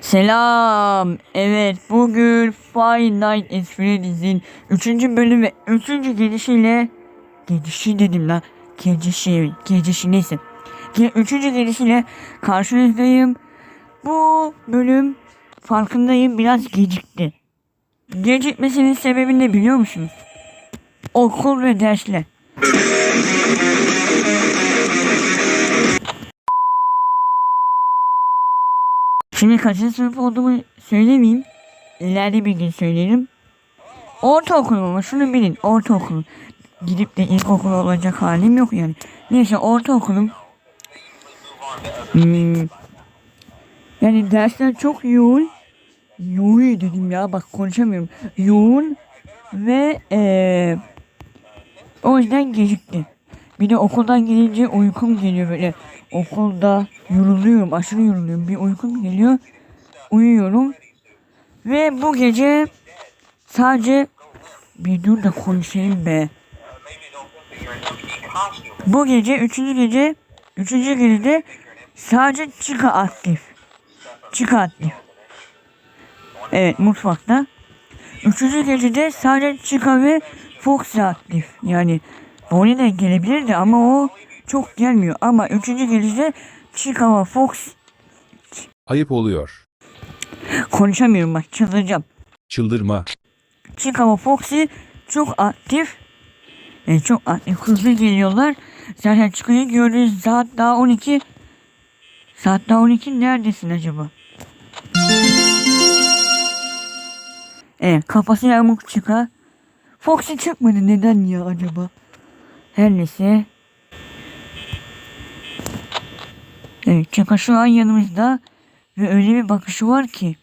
Selam. Evet bugün Five Nights at Freddy's'in 3. bölümü ve 3. gelişiyle gelişi dedim lan. Gelişi, gelişi neyse. 3. gelişiyle karşınızdayım. Bu bölüm farkındayım biraz gecikti. Gecikmesinin sebebini ne biliyor musunuz? Okul ve dersler. Şimdi kaçıncı sınıf olduğumu söylemeyeyim. İleride bir gün söylerim. Ortaokulum ama şunu bilin. Ortaokul. Gidip de ilkokul olacak halim yok yani. Neyse ortaokulum. Hmm. Yani dersler çok yoğun. Yoğun dedim ya bak konuşamıyorum. Yoğun ve eee o yüzden gecikti. Bir de okuldan gelince uykum geliyor böyle. Okulda yoruluyorum, aşırı yoruluyorum. Bir uykum geliyor. Uyuyorum. Ve bu gece sadece bir dur da konuşayım be. Bu gece, üçüncü gece, üçüncü gecede sadece Chica aktif. Chica aktif. Evet mutfakta. Üçüncü gecede sadece Chica ve Fox aktif. Yani Bonnie de gelebilirdi ama o çok gelmiyor. Ama üçüncü gecede Chica ve Fox Ayıp oluyor. konuşamıyorum bak çıldıracağım. Çıldırma. Chica ve Foxy çok aktif. E, çok aktif hızlı geliyorlar. Zaten Chica'yı gördünüz saat daha 12. Saat daha 12 neredesin acaba? Evet kafası yamuk Chica. Foxy çıkmadı neden ya acaba? Her neyse. Evet Chica şu an yanımızda. Ve öyle bir bakışı var ki.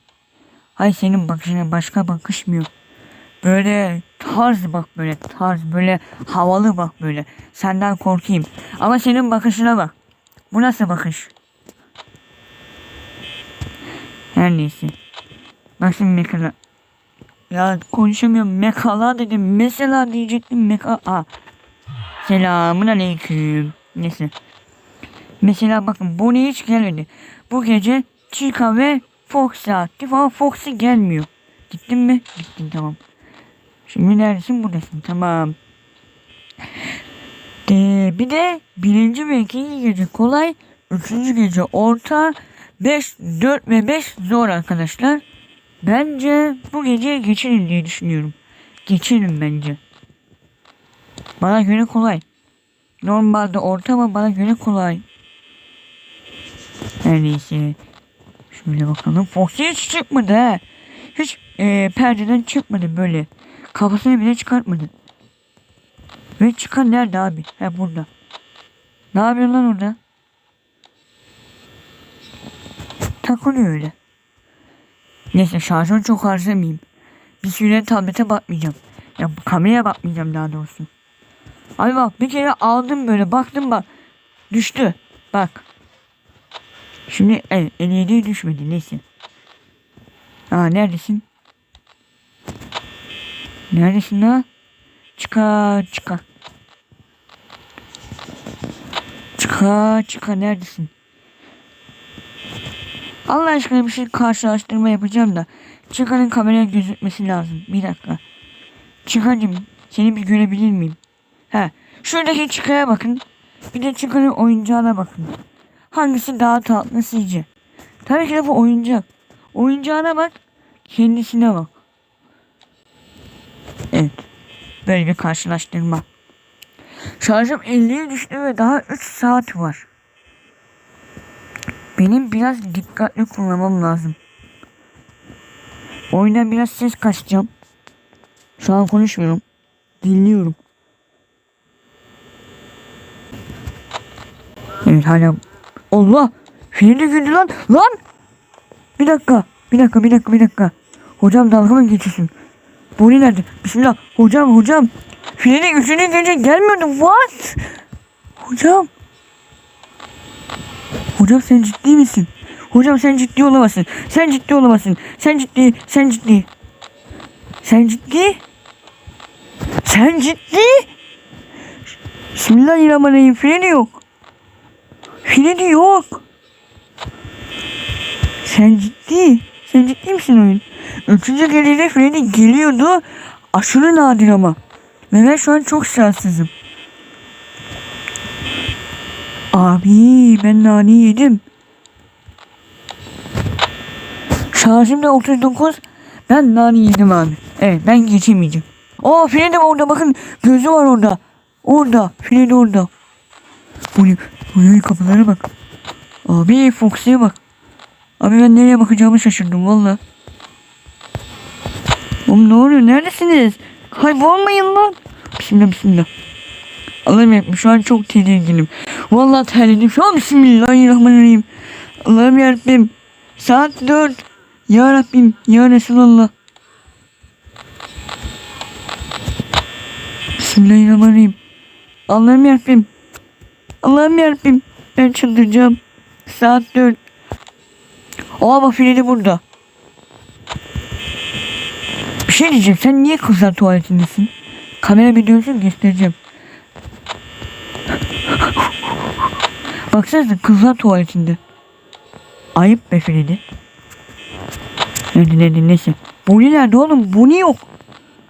Hay senin bakışına başka bakışmıyor. Böyle tarz bak böyle tarz böyle havalı bak böyle. Senden korkayım. Ama senin bakışına bak. Bu nasıl bakış? Her neyse. Bak mekala. Ya konuşamıyorum. Mekala dedim. Mesela diyecektim meka. Aa. Selamun aleyküm. Neyse. Mesela bakın Bonnie hiç gelmedi. Bu gece Chica ve Fox aktif ama Foxy gelmiyor. Gittin mi? Gittin tamam. Şimdi neredesin? Buradasın. Tamam. Ee, bir de birinci ve ikinci gece kolay. Üçüncü gece orta. 5, 4 ve 5 zor arkadaşlar. Bence bu gece geçelim diye düşünüyorum. Geçelim bence. Bana göre kolay. Normalde orta ama bana göre kolay. Her neyse. Şimdi bakalım. Foxy hiç çıkmadı ha. Hiç e, perdeden çıkmadı böyle. Kafasını bile çıkartmadı. Ve çıkan nerede abi? He burada. Ne yapıyor lan orada? Takılıyor öyle. Neyse şarjını çok harcamayayım. Bir süre tablete bakmayacağım. Ya kameraya bakmayacağım daha doğrusu. Abi bak bir kere aldım böyle baktım bak. Düştü. Bak. Şimdi el, 57'ye düşmedi neyse. Aa neredesin? Neredesin la? Çıka çıka. Çıka çıka neredesin? Allah aşkına bir şey karşılaştırma yapacağım da. Çıka'nın kameraya gözükmesi lazım. Bir dakika. Çıkacım seni bir görebilir miyim? He. Şuradaki Çıka'ya bakın. Bir de Çıka'nın oyuncağına bakın. Hangisi daha tatlı sizce? Tabii ki de bu oyuncak. Oyuncağına bak. Kendisine bak. Evet. Böyle bir karşılaştırma. Şarjım 50'ye düştü ve daha 3 saat var. Benim biraz dikkatli kullanmam lazım. Oyundan biraz ses kasacağım. Şu an konuşmuyorum. Dinliyorum. Evet hala Allah! Feneri güldü lan! Lan! Bir dakika. Bir dakika bir dakika bir dakika. Hocam dalga mı geçiyorsun? Bonnie nerede? Bismillah. Hocam hocam. Feneri üçüncü gece gelmiyordu. What? Hocam. Hocam sen ciddi misin? Hocam sen ciddi olamazsın. Sen ciddi olamazsın. Sen ciddi. Sen ciddi. Sen ciddi. Sen ciddi. Bismillahirrahmanirrahim. Freni yok. Freni yok. Sen ciddi. Sen ciddi misin oyun? Üçüncü gecede Freddy geliyordu. Aşırı nadir ama. Ve ben şu an çok şanssızım. Abi ben nane yedim. Şarjım da 39. Ben nane yedim abi. Evet ben geçemeyeceğim. Aa Freddy orada bakın. Gözü var orada. Orada. Freddy orada. Bu ne? Ne? kapılara bak. Abi Foxy'ye bak. Abi ben nereye bakacağımı şaşırdım valla. Oğlum ne oluyor? Neredesiniz? Kaybolmayın lan. Bismillah bismillah. Allah'ım yarabbim şu an çok tedirginim. Vallahi terledim şu an bismillahirrahmanirrahim. Allah'ım yarabbim. Saat 4. Ya Rabbim ya Resulallah. Bismillahirrahmanirrahim. Allah'ım yarabbim. Allah'ım yarabbim. Ben çıldıracağım. Saat 4. Aa bak Freddy burada. Bir şey diyeceğim. Sen niye kızlar tuvaletindesin? Kamera dönsün göstereceğim. Baksanıza kızlar tuvaletinde. Ayıp be Freddy. Nerede nerede neyse. Bonnie nerede oğlum? Bonnie yok.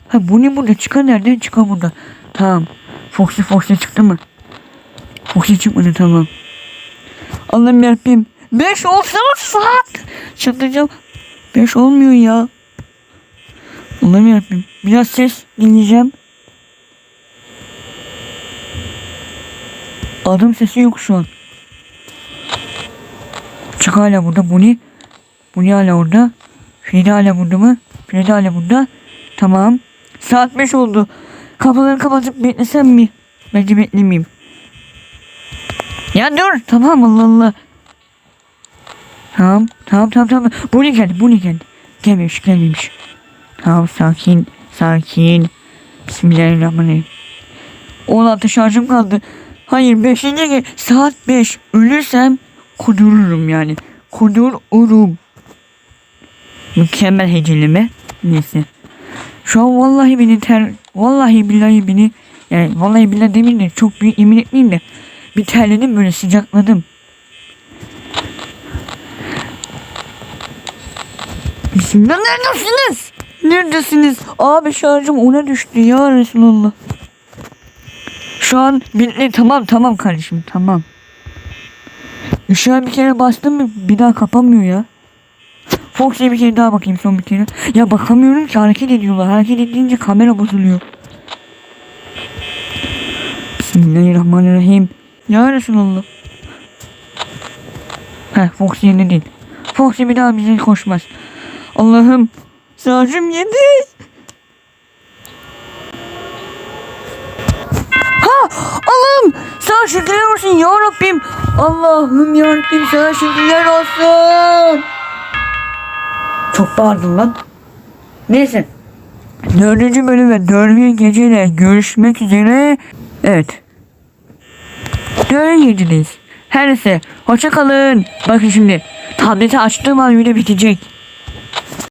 Ha Bonnie burada. Çıkan nereden? Çıkan burada. Tamam. Foxy Foxy çıktı mı? Foxy çıkmadı tamam. Allah'ım yarabbim. Beş olsa saat. Çıldıracağım. Beş olmuyor ya. Allah'ım yarabbim. Biraz ses dinleyeceğim. Adım sesi yok şu an. Çık hala burada. Bu ne? Bu ne hala orada? Frida hala burada mı? Frida hala burada. Tamam. Saat 5 oldu. Kapıları kapatıp beklesem mi? Bence beklemeyeyim. Ya dur. Tamam Allah Allah. Tamam. Tamam tamam tamam. Bu ne geldi? Bu ne geldi? Gelmemiş gelmemiş. Tamam sakin. Sakin. Bismillahirrahmanirrahim. 16 şarjım kaldı. Hayır 5. ge- saat 5. Ölürsem kudururum yani. Kudururum. Mükemmel heceleme. Neyse. Şu an vallahi beni ter... Vallahi billahi beni... Yani vallahi billahi demeyeyim de çok büyük yemin etmeyeyim de. Bir terledim böyle sıcakladım. Bismillah neredesiniz? Neredesiniz? Abi şarjım ona düştü ya Resulallah. Şu an bitti. Tamam tamam kardeşim tamam. Işığa bir kere bastım bir daha kapanmıyor ya. Fox'e bir kere daha bakayım son bir kere. Ya bakamıyorum ki hareket ediyorlar. Hareket edince kamera bozuluyor. Bismillahirrahmanirrahim. Ya Resulallah. Heh Fox yerine değil. Fox'e bir daha bize koşmaz. Allah'ım. Şarjım yedi. Ha Allah'ım. Sana şükürler olsun ya Rabbim. Allah'ım ya Rabbim sana şükürler olsun. Çok bağırdım lan. Neyse. Dördüncü bölüme dördüncü geceyle görüşmek üzere. Evet. Dördüncü gecedeyiz. Her neyse. Hoşça kalın. Bakın şimdi. Tableti açtığım an video bitecek.